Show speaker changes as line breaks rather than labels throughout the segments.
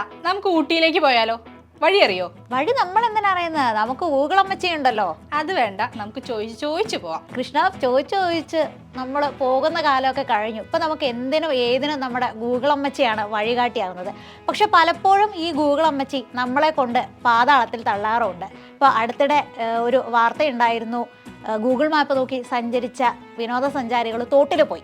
അർച്ചിത നമുക്ക് ഊട്ടിയിലേക്ക് പോയാലോ വഴി അറിയോ
വഴി നമ്മൾ എന്തിനാ അറിയുന്നത് നമുക്ക് ഉണ്ടല്ലോ
അത് വേണ്ട നമുക്ക് ചോദിച്ച് ചോദിച്ചു പോവാം
കൃഷ്ണ ചോദിച്ച് ചോദിച്ച് നമ്മൾ പോകുന്ന കാലമൊക്കെ കഴിഞ്ഞു ഇപ്പം നമുക്ക് എന്തിനും ഏതിനും നമ്മുടെ ഗൂഗിൾ വഴികാട്ടിയാകുന്നത് പക്ഷെ പലപ്പോഴും ഈ ഗൂഗിൾ അമ്മച്ചി നമ്മളെ കൊണ്ട് പാതാളത്തിൽ തള്ളാറുണ്ട് ഇപ്പോൾ അടുത്തിടെ ഒരു വാർത്തയുണ്ടായിരുന്നു ഗൂഗിൾ മാപ്പ് നോക്കി സഞ്ചരിച്ച വിനോദസഞ്ചാരികൾ തോട്ടിൽ പോയി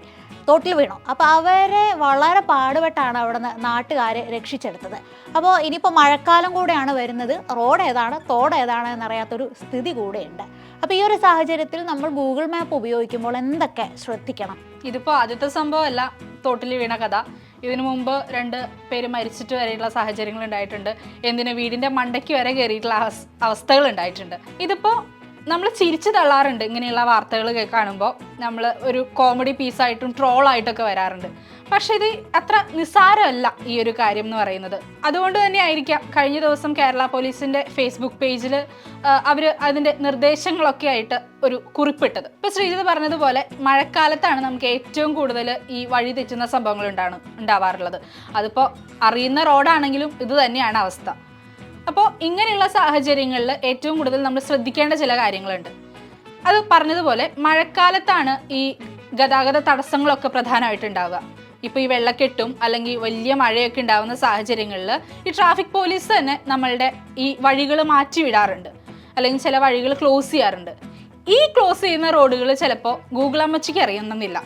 തോട്ടിൽ വീണു അപ്പോൾ അവരെ വളരെ പാടുപെട്ടാണ് അവിടുന്ന് നാട്ടുകാരെ രക്ഷിച്ചെടുത്തത് അപ്പോൾ ഇനിയിപ്പോൾ മഴക്കാലം കൂടെയാണ് വരുന്നത് റോഡ് ഏതാണ് തോട് ഏതാണ് എന്നറിയാത്തൊരു സ്ഥിതി കൂടെയുണ്ട് അപ്പോൾ ഈ ഒരു സാഹചര്യത്തിൽ നമ്മൾ ഗൂഗിൾ മാപ്പ് ഉപയോഗിക്കുമ്പോൾ എന്തൊക്കെ ശ്രദ്ധിക്കണം
ഇതിപ്പോൾ ആദ്യത്തെ സംഭവമല്ല തോട്ടിൽ വീണ കഥ ഇതിനു മുമ്പ് രണ്ട് പേര് മരിച്ചിട്ട് വരെയുള്ള സാഹചര്യങ്ങൾ ഉണ്ടായിട്ടുണ്ട് എന്തിന് വീടിൻ്റെ മണ്ടയ്ക്ക് വരെ കയറിയിട്ടുള്ള അവസ്ഥകൾ ഉണ്ടായിട്ടുണ്ട് ഇതിപ്പോൾ നമ്മൾ ചിരിച്ചു തള്ളാറുണ്ട് ഇങ്ങനെയുള്ള വാർത്തകൾ കാണുമ്പോൾ നമ്മൾ ഒരു കോമഡി പീസായിട്ടും ട്രോളായിട്ടൊക്കെ വരാറുണ്ട് പക്ഷേ ഇത് അത്ര നിസ്സാരമല്ല ഈ ഒരു കാര്യം എന്ന് പറയുന്നത് അതുകൊണ്ട് തന്നെ ആയിരിക്കാം കഴിഞ്ഞ ദിവസം കേരള പോലീസിൻ്റെ ഫേസ്ബുക്ക് പേജിൽ അവർ അതിൻ്റെ നിർദ്ദേശങ്ങളൊക്കെ ആയിട്ട് ഒരു കുറിപ്പിട്ടത് ഇപ്പോൾ ശ്രീജിത് പറഞ്ഞതുപോലെ മഴക്കാലത്താണ് നമുക്ക് ഏറ്റവും കൂടുതൽ ഈ വഴി തെറ്റുന്ന സംഭവങ്ങൾ ഉണ്ടാണ് ഉണ്ടാവാറുള്ളത് അതിപ്പോൾ അറിയുന്ന റോഡാണെങ്കിലും ഇത് തന്നെയാണ് അവസ്ഥ അപ്പോൾ ഇങ്ങനെയുള്ള സാഹചര്യങ്ങളിൽ ഏറ്റവും കൂടുതൽ നമ്മൾ ശ്രദ്ധിക്കേണ്ട ചില കാര്യങ്ങളുണ്ട് അത് പറഞ്ഞതുപോലെ മഴക്കാലത്താണ് ഈ ഗതാഗത തടസ്സങ്ങളൊക്കെ പ്രധാനമായിട്ട് ഉണ്ടാവുക ഇപ്പോൾ ഈ വെള്ളക്കെട്ടും അല്ലെങ്കിൽ വലിയ മഴയൊക്കെ ഉണ്ടാകുന്ന സാഹചര്യങ്ങളിൽ ഈ ട്രാഫിക് പോലീസ് തന്നെ നമ്മളുടെ ഈ വഴികൾ മാറ്റി വിടാറുണ്ട് അല്ലെങ്കിൽ ചില വഴികൾ ക്ലോസ് ചെയ്യാറുണ്ട് ഈ ക്ലോസ് ചെയ്യുന്ന റോഡുകൾ ചിലപ്പോൾ ഗൂഗിൾ അമ്മച്ചിക്ക് അറിയണമെന്നില്ല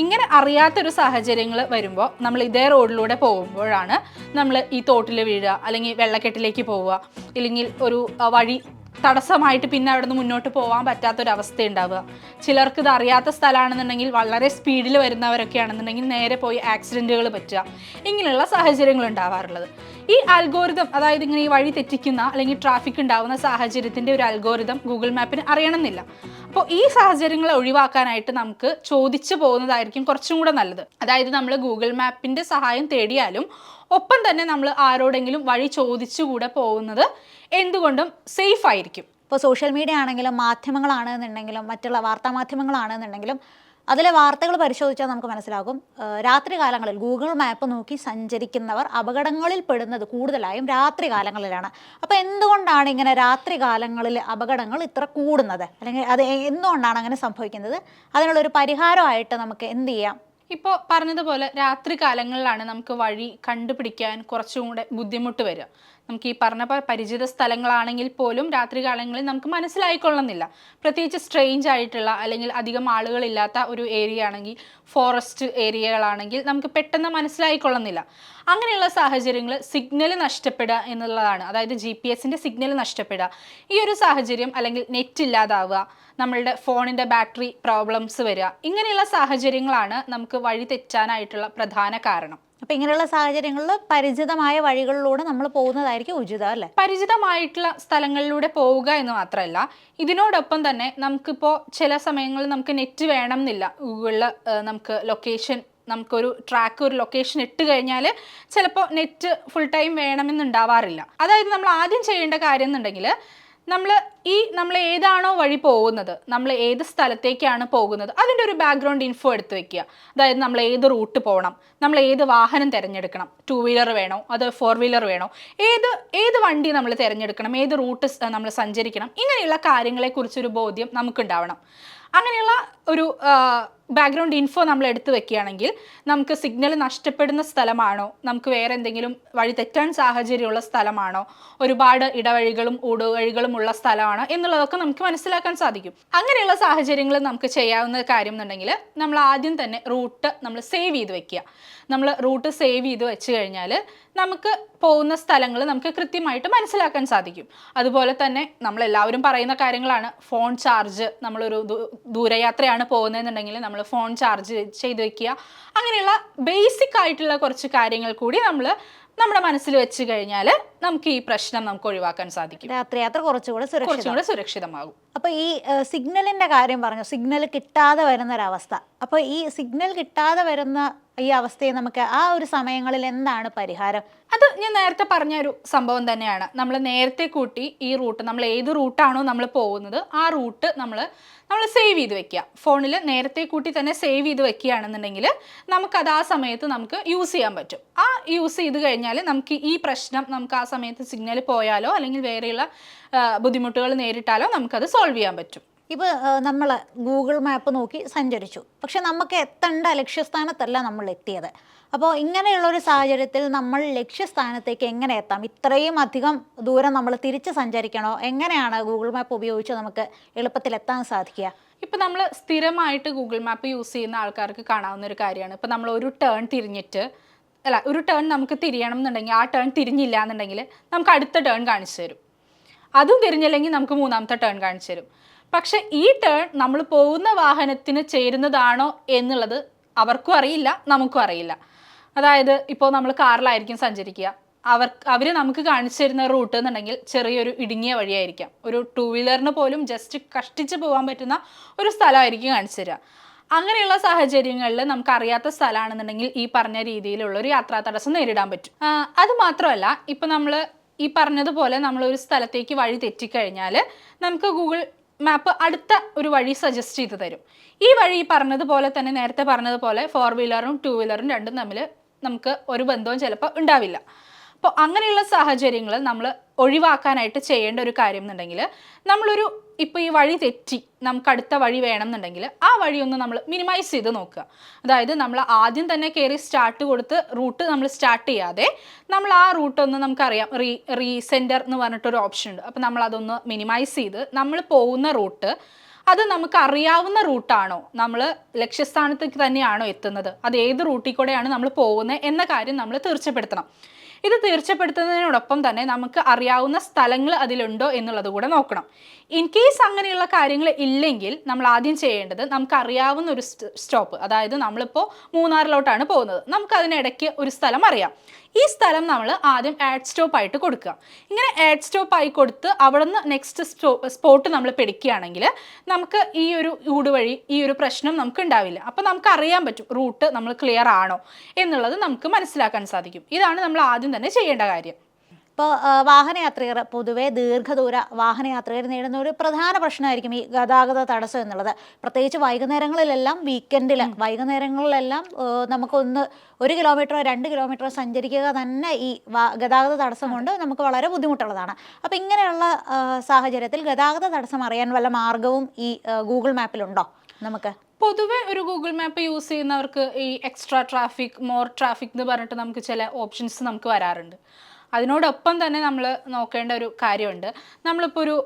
ഇങ്ങനെ അറിയാത്തൊരു സാഹചര്യങ്ങൾ വരുമ്പോൾ നമ്മൾ ഇതേ റോഡിലൂടെ പോകുമ്പോഴാണ് നമ്മൾ ഈ തോട്ടിൽ വീഴുക അല്ലെങ്കിൽ വെള്ളക്കെട്ടിലേക്ക് പോവുക ഇല്ലെങ്കിൽ ഒരു വഴി തടസ്സമായിട്ട് പിന്നെ അവിടെ നിന്ന് മുന്നോട്ട് പോകാൻ പറ്റാത്തൊരവസ്ഥ ഉണ്ടാവുക ചിലർക്ക് ഇത് അറിയാത്ത സ്ഥലമാണെന്നുണ്ടെങ്കിൽ വളരെ സ്പീഡിൽ വരുന്നവരൊക്കെ ആണെന്നുണ്ടെങ്കിൽ നേരെ പോയി ആക്സിഡൻറ്റുകൾ പറ്റുക ഇങ്ങനെയുള്ള സാഹചര്യങ്ങൾ ഉണ്ടാവാറുള്ളത് ഈ അൽഗോരിതം അതായത് ഇങ്ങനെ ഈ വഴി തെറ്റിക്കുന്ന അല്ലെങ്കിൽ ട്രാഫിക് ഉണ്ടാവുന്ന സാഹചര്യത്തിൻ്റെ ഒരു അൽഗോരിതം ഗൂഗിൾ മാപ്പിന് അറിയണമെന്നില്ല അപ്പോൾ ഈ സാഹചര്യങ്ങളെ ഒഴിവാക്കാനായിട്ട് നമുക്ക് ചോദിച്ചു പോകുന്നതായിരിക്കും കുറച്ചും കൂടെ നല്ലത് അതായത് നമ്മൾ ഗൂഗിൾ മാപ്പിൻ്റെ സഹായം തേടിയാലും ഒപ്പം തന്നെ നമ്മൾ ആരോടെങ്കിലും വഴി ചോദിച്ചുകൂടെ പോകുന്നത് എന്തുകൊണ്ടും സേഫ് ആയിരിക്കും
ഇപ്പോൾ സോഷ്യൽ മീഡിയ ആണെങ്കിലും മാധ്യമങ്ങളാണെന്നുണ്ടെങ്കിലും മറ്റുള്ള വാർത്താ മാധ്യമങ്ങളാണെന്നുണ്ടെങ്കിലും അതിലെ വാർത്തകൾ പരിശോധിച്ചാൽ നമുക്ക് മനസ്സിലാകും രാത്രി കാലങ്ങളിൽ ഗൂഗിൾ മാപ്പ് നോക്കി സഞ്ചരിക്കുന്നവർ അപകടങ്ങളിൽ പെടുന്നത് കൂടുതലായും രാത്രി കാലങ്ങളിലാണ് അപ്പോൾ എന്തുകൊണ്ടാണ് ഇങ്ങനെ രാത്രി കാലങ്ങളിൽ അപകടങ്ങൾ ഇത്ര കൂടുന്നത് അല്ലെങ്കിൽ അത് എന്തുകൊണ്ടാണ് അങ്ങനെ സംഭവിക്കുന്നത് അതിനുള്ളൊരു പരിഹാരമായിട്ട് നമുക്ക് എന്ത് ചെയ്യാം
ഇപ്പോൾ പറഞ്ഞതുപോലെ രാത്രി കാലങ്ങളിലാണ് നമുക്ക് വഴി കണ്ടുപിടിക്കാൻ കുറച്ചും കൂടെ ബുദ്ധിമുട്ട് വരിക നമുക്ക് ഈ പറഞ്ഞ പരിചിത സ്ഥലങ്ങളാണെങ്കിൽ പോലും രാത്രി കാലങ്ങളിൽ നമുക്ക് മനസ്സിലായിക്കൊള്ളുന്നില്ല പ്രത്യേകിച്ച് സ്ട്രെയിഞ്ച് ആയിട്ടുള്ള അല്ലെങ്കിൽ അധികം ആളുകളില്ലാത്ത ഒരു ഏരിയ ആണെങ്കിൽ ഫോറസ്റ്റ് ഏരിയകളാണെങ്കിൽ നമുക്ക് പെട്ടെന്ന് മനസ്സിലായിക്കൊള്ളുന്നില്ല അങ്ങനെയുള്ള സാഹചര്യങ്ങൾ സിഗ്നൽ നഷ്ടപ്പെടുക എന്നുള്ളതാണ് അതായത് ജി പി എസിൻ്റെ സിഗ്നൽ നഷ്ടപ്പെടുക ഈ ഒരു സാഹചര്യം അല്ലെങ്കിൽ നെറ്റ് ഇല്ലാതാവുക നമ്മളുടെ ഫോണിൻ്റെ ബാറ്ററി പ്രോബ്ലംസ് വരിക ഇങ്ങനെയുള്ള സാഹചര്യങ്ങളാണ് നമുക്ക് വഴി തെറ്റാനായിട്ടുള്ള പ്രധാന കാരണം
അപ്പം ഇങ്ങനെയുള്ള സാഹചര്യങ്ങളിൽ പരിചിതമായ വഴികളിലൂടെ നമ്മൾ പോകുന്നതായിരിക്കും ഉചിതം അല്ലെ
പരിചിതമായിട്ടുള്ള സ്ഥലങ്ങളിലൂടെ പോവുക എന്ന് മാത്രമല്ല ഇതിനോടൊപ്പം തന്നെ നമുക്കിപ്പോ ചില സമയങ്ങളിൽ നമുക്ക് നെറ്റ് വേണം എന്നില്ല ഗൂഗിളില് നമുക്ക് ലൊക്കേഷൻ നമുക്കൊരു ട്രാക്ക് ഒരു ലൊക്കേഷൻ ഇട്ട് കഴിഞ്ഞാൽ ചിലപ്പോൾ നെറ്റ് ഫുൾ ടൈം വേണമെന്നുണ്ടാവാറില്ല അതായത് നമ്മൾ ആദ്യം ചെയ്യേണ്ട കാര്യം എന്നുണ്ടെങ്കിൽ നമ്മൾ ഈ നമ്മൾ ഏതാണോ വഴി പോകുന്നത് നമ്മൾ ഏത് സ്ഥലത്തേക്കാണ് പോകുന്നത് അതിൻ്റെ ഒരു ബാക്ക്ഗ്രൗണ്ട് ഇൻഫോ എടുത്ത് വെക്കുക അതായത് നമ്മൾ ഏത് റൂട്ട് പോകണം നമ്മൾ ഏത് വാഹനം തിരഞ്ഞെടുക്കണം ടു വീലർ വേണോ അത് ഫോർ വീലർ വേണോ ഏത് ഏത് വണ്ടി നമ്മൾ തിരഞ്ഞെടുക്കണം ഏത് റൂട്ട് നമ്മൾ സഞ്ചരിക്കണം ഇങ്ങനെയുള്ള കാര്യങ്ങളെക്കുറിച്ചൊരു ബോധ്യം നമുക്കുണ്ടാവണം അങ്ങനെയുള്ള ഒരു ബാക്ക്ഗ്രൗണ്ട് ഇൻഫോ നമ്മൾ എടുത്തു വെക്കുകയാണെങ്കിൽ നമുക്ക് സിഗ്നൽ നഷ്ടപ്പെടുന്ന സ്ഥലമാണോ നമുക്ക് വേറെ എന്തെങ്കിലും വഴി തെറ്റാൻ സാഹചര്യമുള്ള സ്ഥലമാണോ ഒരുപാട് ഇടവഴികളും ഊടുവഴികളും ഉള്ള സ്ഥലമാണോ എന്നുള്ളതൊക്കെ നമുക്ക് മനസ്സിലാക്കാൻ സാധിക്കും അങ്ങനെയുള്ള സാഹചര്യങ്ങൾ നമുക്ക് ചെയ്യാവുന്ന കാര്യം എന്നുണ്ടെങ്കിൽ നമ്മൾ ആദ്യം തന്നെ റൂട്ട് നമ്മൾ സേവ് ചെയ്ത് വെക്കുക നമ്മൾ റൂട്ട് സേവ് ചെയ്ത് വെച്ച് കഴിഞ്ഞാൽ നമുക്ക് പോകുന്ന സ്ഥലങ്ങൾ നമുക്ക് കൃത്യമായിട്ട് മനസ്സിലാക്കാൻ സാധിക്കും അതുപോലെ തന്നെ നമ്മളെല്ലാവരും പറയുന്ന കാര്യങ്ങളാണ് ഫോൺ ചാർജ് നമ്മളൊരു ദൂരയാത്രയാണ് പോകുന്നതെന്നുണ്ടെങ്കിൽ നമ്മൾ ഫോൺ ചാർജ് ചെയ്ത് വെക്കുക അങ്ങനെയുള്ള ബേസിക് ആയിട്ടുള്ള കുറച്ച് കാര്യങ്ങൾ കൂടി നമ്മൾ നമ്മുടെ മനസ്സിൽ വെച്ച് കഴിഞ്ഞാൽ നമുക്ക് ഈ പ്രശ്നം നമുക്ക് ഒഴിവാക്കാൻ സാധിക്കും
രാത്രിയാത്ര യാത്ര കുറച്ചുകൂടെ കുറച്ചുകൂടെ സുരക്ഷിതമാകും അപ്പൊ ഈ സിഗ്നലിന്റെ കാര്യം പറഞ്ഞു സിഗ്നൽ കിട്ടാതെ വരുന്ന ഒരവസ്ഥ അപ്പൊ ഈ സിഗ്നൽ കിട്ടാതെ വരുന്ന ഈ അവസ്ഥയെ നമുക്ക് ആ ഒരു സമയങ്ങളിൽ എന്താണ് പരിഹാരം
അത് ഞാൻ നേരത്തെ പറഞ്ഞ ഒരു സംഭവം തന്നെയാണ് നമ്മൾ നേരത്തെ കൂട്ടി ഈ റൂട്ട് നമ്മൾ ഏത് റൂട്ടാണോ നമ്മൾ പോകുന്നത് ആ റൂട്ട് നമ്മൾ നമ്മൾ സേവ് ചെയ്ത് വെക്കുക ഫോണിൽ നേരത്തെ കൂട്ടി തന്നെ സേവ് ചെയ്ത് വെക്കുകയാണെന്നുണ്ടെങ്കിൽ നമുക്കത് ആ സമയത്ത് നമുക്ക് യൂസ് ചെയ്യാൻ പറ്റും ആ യൂസ് ചെയ്ത് കഴിഞ്ഞാൽ നമുക്ക് ഈ പ്രശ്നം നമുക്ക് ആ സമയത്ത് സിഗ്നൽ പോയാലോ അല്ലെങ്കിൽ വേറെയുള്ള ബുദ്ധിമുട്ടുകൾ നേരിട്ടാലോ നമുക്കത് സോൾവ് ചെയ്യാൻ പറ്റും
ഇപ്പോൾ നമ്മൾ ഗൂഗിൾ മാപ്പ് നോക്കി സഞ്ചരിച്ചു പക്ഷെ നമുക്ക് എത്തേണ്ട ലക്ഷ്യസ്ഥാനത്തല്ല നമ്മൾ എത്തിയത് അപ്പോൾ ഇങ്ങനെയുള്ള ഒരു സാഹചര്യത്തിൽ നമ്മൾ ലക്ഷ്യസ്ഥാനത്തേക്ക് എങ്ങനെ എത്താം ഇത്രയും അധികം ദൂരം നമ്മൾ തിരിച്ച് സഞ്ചരിക്കണോ എങ്ങനെയാണ് ഗൂഗിൾ മാപ്പ് ഉപയോഗിച്ച് നമുക്ക് എളുപ്പത്തിൽ എത്താൻ സാധിക്കുക
ഇപ്പം നമ്മൾ സ്ഥിരമായിട്ട് ഗൂഗിൾ മാപ്പ് യൂസ് ചെയ്യുന്ന ആൾക്കാർക്ക് കാണാവുന്ന ഒരു കാര്യമാണ് ഇപ്പം നമ്മൾ ഒരു ടേൺ തിരിഞ്ഞിട്ട് അല്ല ഒരു ടേൺ നമുക്ക് തിരിയണം എന്നുണ്ടെങ്കിൽ ആ ടേൺ തിരിഞ്ഞില്ല എന്നുണ്ടെങ്കിൽ നമുക്ക് അടുത്ത ടേൺ കാണിച്ചു തരും അതും തിരിഞ്ഞില്ലെങ്കിൽ നമുക്ക് മൂന്നാമത്തെ ടേൺ കാണിച്ചു തരും പക്ഷെ ഈ ടേൺ നമ്മൾ പോകുന്ന വാഹനത്തിന് ചേരുന്നതാണോ എന്നുള്ളത് അവർക്കും അറിയില്ല നമുക്കും അറിയില്ല അതായത് ഇപ്പോൾ നമ്മൾ കാറിലായിരിക്കും സഞ്ചരിക്കുക അവർ അവർ നമുക്ക് കാണിച്ചു തരുന്ന റൂട്ട് എന്നുണ്ടെങ്കിൽ ചെറിയൊരു ഇടുങ്ങിയ വഴിയായിരിക്കാം ഒരു ടൂ വീലറിന് പോലും ജസ്റ്റ് കഷ്ടിച്ച് പോകാൻ പറ്റുന്ന ഒരു സ്ഥലമായിരിക്കും കാണിച്ചു തരിക അങ്ങനെയുള്ള സാഹചര്യങ്ങളിൽ നമുക്ക് അറിയാത്ത സ്ഥലമാണെന്നുണ്ടെങ്കിൽ ഈ പറഞ്ഞ രീതിയിലുള്ള ഒരു യാത്രാ തടസ്സം നേരിടാൻ പറ്റും അത് മാത്രമല്ല ഇപ്പം നമ്മൾ ഈ പറഞ്ഞതുപോലെ നമ്മൾ ഒരു സ്ഥലത്തേക്ക് വഴി തെറ്റിക്കഴിഞ്ഞാൽ നമുക്ക് ഗൂഗിൾ മാപ്പ് അടുത്ത ഒരു വഴി സജസ്റ്റ് ചെയ്ത് തരും ഈ വഴി ഈ പറഞ്ഞതുപോലെ തന്നെ നേരത്തെ പറഞ്ഞതുപോലെ ഫോർ വീലറും ടു വീലറും രണ്ടും തമ്മിൽ നമുക്ക് ഒരു ബന്ധവും ചിലപ്പോൾ ഉണ്ടാവില്ല അപ്പോൾ അങ്ങനെയുള്ള സാഹചര്യങ്ങൾ നമ്മൾ ഒഴിവാക്കാനായിട്ട് ചെയ്യേണ്ട ഒരു കാര്യം എന്നുണ്ടെങ്കിൽ നമ്മളൊരു ഇപ്പോൾ ഈ വഴി തെറ്റി നമുക്ക് അടുത്ത വഴി വേണം എന്നുണ്ടെങ്കിൽ ആ വഴിയൊന്ന് നമ്മൾ മിനിമൈസ് ചെയ്ത് നോക്കുക അതായത് നമ്മൾ ആദ്യം തന്നെ കയറി സ്റ്റാർട്ട് കൊടുത്ത് റൂട്ട് നമ്മൾ സ്റ്റാർട്ട് ചെയ്യാതെ നമ്മൾ ആ റൂട്ടൊന്ന് നമുക്കറിയാം റീ റീസെൻ്റർ എന്ന് പറഞ്ഞിട്ടൊരു ഓപ്ഷൻ ഉണ്ട് അപ്പോൾ നമ്മൾ അതൊന്ന് മിനിമൈസ് ചെയ്ത് നമ്മൾ പോകുന്ന റൂട്ട് അത് നമുക്ക് അറിയാവുന്ന റൂട്ടാണോ നമ്മൾ ലക്ഷ്യസ്ഥാനത്തേക്ക് തന്നെയാണോ എത്തുന്നത് അത് ഏത് റൂട്ടിൽ കൂടെയാണ് നമ്മൾ പോകുന്നത് എന്ന കാര്യം നമ്മൾ തീർച്ചപ്പെടുത്തണം ഇത് തീർച്ചപ്പെടുത്തുന്നതിനോടൊപ്പം തന്നെ നമുക്ക് അറിയാവുന്ന സ്ഥലങ്ങൾ അതിലുണ്ടോ എന്നുള്ളത് കൂടെ നോക്കണം ഇൻ കേസ് അങ്ങനെയുള്ള കാര്യങ്ങൾ ഇല്ലെങ്കിൽ നമ്മൾ ആദ്യം ചെയ്യേണ്ടത് നമുക്ക് അറിയാവുന്ന ഒരു സ്റ്റോപ്പ് അതായത് നമ്മളിപ്പോൾ മൂന്നാറിലോട്ടാണ് പോകുന്നത് നമുക്ക് അതിനിടയ്ക്ക് ഒരു സ്ഥലം അറിയാം ഈ സ്ഥലം നമ്മൾ ആദ്യം ആഡ് സ്റ്റോപ്പ് ആയിട്ട് കൊടുക്കുക ഇങ്ങനെ ആഡ് സ്റ്റോപ്പ് ആയി കൊടുത്ത് അവിടെ നിന്ന് നെക്സ്റ്റ് സ്പോട്ട് നമ്മൾ പിടിക്കുകയാണെങ്കിൽ നമുക്ക് ഈ ഒരു ഊട് വഴി ഈ ഒരു പ്രശ്നം നമുക്ക് ഉണ്ടാവില്ല അപ്പോൾ നമുക്ക് അറിയാൻ പറ്റും റൂട്ട് നമ്മൾ ക്ലിയർ ആണോ എന്നുള്ളത് നമുക്ക് മനസ്സിലാക്കാൻ സാധിക്കും ഇതാണ് നമ്മൾ ആദ്യം തന്നെ ചെയ്യേണ്ട കാര്യം
ഇപ്പോൾ വാഹനയാത്രികർ പൊതുവെ ദീർഘദൂര വാഹനയാത്രികർ നേരിടുന്ന ഒരു പ്രധാന പ്രശ്നമായിരിക്കും ഈ ഗതാഗത തടസ്സം എന്നുള്ളത് പ്രത്യേകിച്ച് വൈകുന്നേരങ്ങളിലെല്ലാം വീക്കെൻഡിൽ വൈകുന്നേരങ്ങളിലെല്ലാം നമുക്കൊന്ന് ഒരു കിലോമീറ്ററോ രണ്ട് കിലോമീറ്ററോ സഞ്ചരിക്കുക തന്നെ ഈ ഗതാഗത തടസ്സം കൊണ്ട് നമുക്ക് വളരെ ബുദ്ധിമുട്ടുള്ളതാണ് അപ്പോൾ ഇങ്ങനെയുള്ള സാഹചര്യത്തിൽ ഗതാഗത തടസ്സം അറിയാൻ വല്ല മാർഗവും ഈ ഗൂഗിൾ മാപ്പിലുണ്ടോ നമുക്ക്
പൊതുവെ ഒരു ഗൂഗിൾ മാപ്പ് യൂസ് ചെയ്യുന്നവർക്ക് ഈ എക്സ്ട്രാ ട്രാഫിക് മോർ ട്രാഫിക് എന്ന് പറഞ്ഞിട്ട് നമുക്ക് ചില ഓപ്ഷൻസ് നമുക്ക് വരാറുണ്ട് അതിനോടൊപ്പം തന്നെ നമ്മൾ നോക്കേണ്ട ഒരു കാര്യമുണ്ട് നമ്മളിപ്പോൾ ഒരു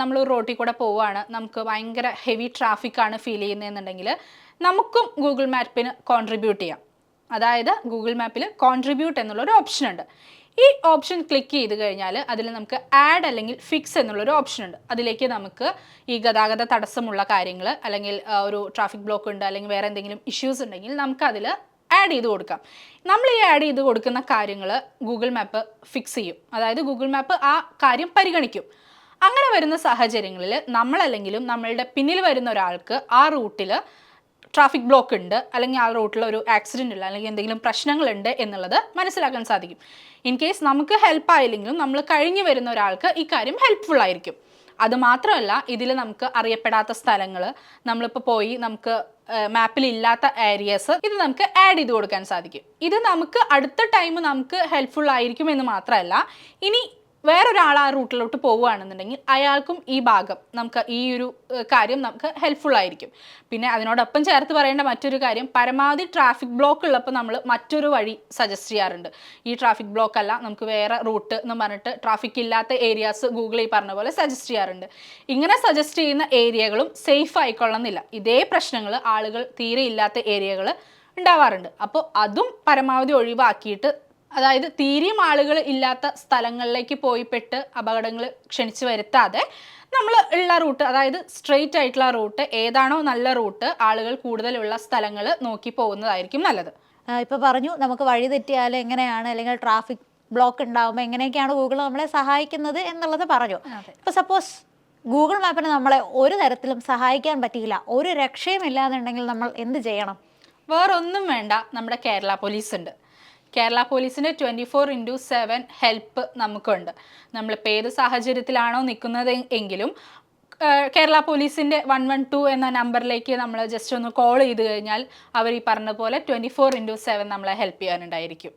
നമ്മൾ റോട്ടിൽ കൂടെ പോവുകയാണ് നമുക്ക് ഭയങ്കര ഹെവി ട്രാഫിക്കാണ് ഫീൽ ചെയ്യുന്നതെന്നുണ്ടെങ്കിൽ നമുക്കും ഗൂഗിൾ മാപ്പിന് കോൺട്രിബ്യൂട്ട് ചെയ്യാം അതായത് ഗൂഗിൾ മാപ്പിൽ കോൺട്രിബ്യൂട്ട് എന്നുള്ളൊരു ഓപ്ഷൻ ഉണ്ട് ഈ ഓപ്ഷൻ ക്ലിക്ക് ചെയ്ത് കഴിഞ്ഞാൽ അതിൽ നമുക്ക് ആഡ് അല്ലെങ്കിൽ ഫിക്സ് എന്നുള്ളൊരു ഓപ്ഷൻ ഉണ്ട് അതിലേക്ക് നമുക്ക് ഈ ഗതാഗത തടസ്സമുള്ള കാര്യങ്ങൾ അല്ലെങ്കിൽ ഒരു ട്രാഫിക് ബ്ലോക്ക് ഉണ്ട് അല്ലെങ്കിൽ വേറെ എന്തെങ്കിലും ഇഷ്യൂസ് ഉണ്ടെങ്കിൽ നമുക്ക് ആഡ് ചെയ്ത് കൊടുക്കാം നമ്മൾ ഈ ആഡ് ചെയ്ത് കൊടുക്കുന്ന കാര്യങ്ങൾ ഗൂഗിൾ മാപ്പ് ഫിക്സ് ചെയ്യും അതായത് ഗൂഗിൾ മാപ്പ് ആ കാര്യം പരിഗണിക്കും അങ്ങനെ വരുന്ന സാഹചര്യങ്ങളിൽ നമ്മളല്ലെങ്കിലും നമ്മളുടെ പിന്നിൽ വരുന്ന ഒരാൾക്ക് ആ റൂട്ടിൽ ട്രാഫിക് ബ്ലോക്ക് ഉണ്ട് അല്ലെങ്കിൽ ആ റൂട്ടിൽ ഒരു ആക്സിഡൻ്റ് ഉള്ള അല്ലെങ്കിൽ എന്തെങ്കിലും പ്രശ്നങ്ങളുണ്ട് എന്നുള്ളത് മനസ്സിലാക്കാൻ സാധിക്കും ഇൻ കേസ് നമുക്ക് ഹെൽപ്പ് ആയില്ലെങ്കിലും നമ്മൾ കഴിഞ്ഞു വരുന്ന ഒരാൾക്ക് ഈ കാര്യം ഹെൽപ്ഫുൾ ആയിരിക്കും അതുമാത്രമല്ല ഇതിൽ നമുക്ക് അറിയപ്പെടാത്ത സ്ഥലങ്ങൾ നമ്മളിപ്പോൾ പോയി നമുക്ക് മാപ്പിൽ ഇല്ലാത്ത ഏരിയസ് ഇത് നമുക്ക് ആഡ് ചെയ്ത് കൊടുക്കാൻ സാധിക്കും ഇത് നമുക്ക് അടുത്ത ടൈം നമുക്ക് ഹെൽപ്ഫുൾ ആയിരിക്കും എന്ന് മാത്രമല്ല ഇനി വേറൊരാൾ ആ റൂട്ടിലോട്ട് പോവുകയാണെന്നുണ്ടെങ്കിൽ അയാൾക്കും ഈ ഭാഗം നമുക്ക് ഈ ഒരു കാര്യം നമുക്ക് ഹെൽപ്ഫുൾ ആയിരിക്കും പിന്നെ അതിനോടൊപ്പം ചേർത്ത് പറയേണ്ട മറ്റൊരു കാര്യം പരമാവധി ട്രാഫിക് ബ്ലോക്ക് ഉള്ളപ്പോൾ നമ്മൾ മറ്റൊരു വഴി സജസ്റ്റ് ചെയ്യാറുണ്ട് ഈ ട്രാഫിക് ബ്ലോക്ക് അല്ല നമുക്ക് വേറെ റൂട്ട് എന്ന് പറഞ്ഞിട്ട് ട്രാഫിക് ഇല്ലാത്ത ഏരിയാസ് ഗൂഗിൾ ഈ പറഞ്ഞ പോലെ സജസ്റ്റ് ചെയ്യാറുണ്ട് ഇങ്ങനെ സജസ്റ്റ് ചെയ്യുന്ന ഏരിയകളും സേഫ് ആയിക്കൊള്ളുന്നില്ല ഇതേ പ്രശ്നങ്ങൾ ആളുകൾ തീരെ ഇല്ലാത്ത ഏരിയകൾ ഉണ്ടാവാറുണ്ട് അപ്പോൾ അതും പരമാവധി ഒഴിവാക്കിയിട്ട് അതായത് തീരെയും ആളുകൾ ഇല്ലാത്ത സ്ഥലങ്ങളിലേക്ക് പോയി പെട്ട് അപകടങ്ങൾ ക്ഷണിച്ച് വരുത്താതെ നമ്മൾ ഉള്ള റൂട്ട് അതായത് സ്ട്രെയിറ്റ് ആയിട്ടുള്ള റൂട്ട് ഏതാണോ നല്ല റൂട്ട് ആളുകൾ കൂടുതലുള്ള സ്ഥലങ്ങൾ നോക്കി പോകുന്നതായിരിക്കും നല്ലത്
ഇപ്പം പറഞ്ഞു നമുക്ക് വഴി തെറ്റിയാൽ എങ്ങനെയാണ് അല്ലെങ്കിൽ ട്രാഫിക് ബ്ലോക്ക് ഉണ്ടാകുമ്പോൾ എങ്ങനെയൊക്കെയാണ് ഗൂഗിൾ നമ്മളെ സഹായിക്കുന്നത് എന്നുള്ളത് പറഞ്ഞു ഇപ്പം സപ്പോസ് ഗൂഗിൾ മാപ്പിന് നമ്മളെ ഒരു തരത്തിലും സഹായിക്കാൻ പറ്റിയില്ല ഒരു രക്ഷയും ഇല്ലാന്നുണ്ടെങ്കിൽ നമ്മൾ എന്ത് ചെയ്യണം
വേറൊന്നും വേണ്ട നമ്മുടെ കേരള പോലീസ് ഉണ്ട് കേരള പോലീസിന് twenty four into seven help നമുക്കുണ്ട് നമ്മളിപ്പോൾ ഏത് സാഹചര്യത്തിലാണോ നിൽക്കുന്നത് എങ്കിലും കേരള പോലീസിൻ്റെ വൺ വൺ ടു എന്ന നമ്പറിലേക്ക് നമ്മൾ ജസ്റ്റ് ഒന്ന് കോൾ ചെയ്ത് കഴിഞ്ഞാൽ അവർ ഈ പറഞ്ഞ പോലെ ട്വൻറ്റി ഫോർ ഇൻറ്റു സെവൻ നമ്മളെ ഹെൽപ്പ് ചെയ്യാനുണ്ടായിരിക്കും